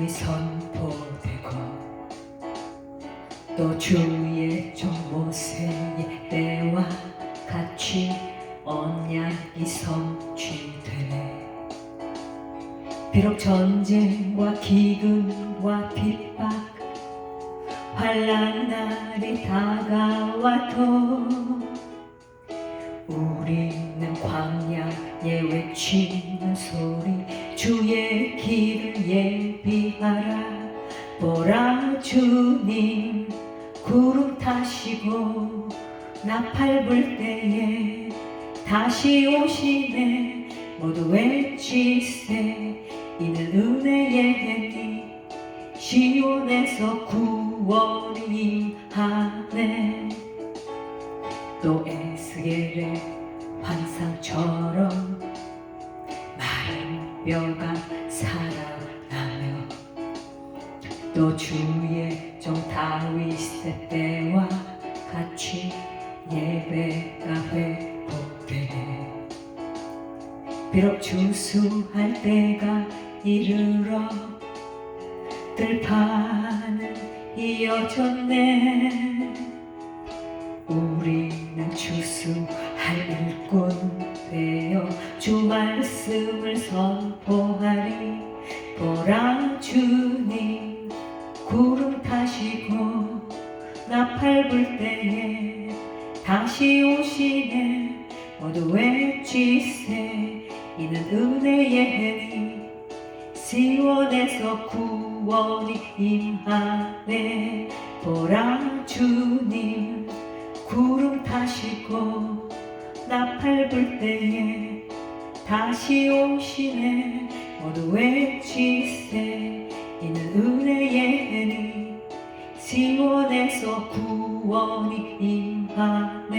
복음이 선포되고 또 주의 종모세의 때와 같이 언약이 성취되네. 비록 전쟁과 기근과 핍박 환란 날이 다가와도 우리는 광야에 외치는 소리 주의 길을 예비하라. 보라 주님 구름 타시고 나팔 불 때에 다시 오시네. 모두 외치세. 이는 은혜의 해니 시온에서 구원이 임하네. 또 에스겔의 환상처럼 뼈가 살아나며 또 주의 종 다윗의 때와 같이 예배가 회복되네. 비록 주수할 때가 이르러 들판은 이어졌네. 우리는 주수할 일꾼 말씀을 선포하리. 보라 주님 구름 타시고 나팔 불 때에 다시 오시네. 모두 외치세. 이는 은혜의 해니 시원에서 구원이 임하네. 보라 주님 구름 타시고 나팔 불 때에 다시 오시네. 모두 외치세. 이는 은혜의 해니. 시원에서 구원이 임하네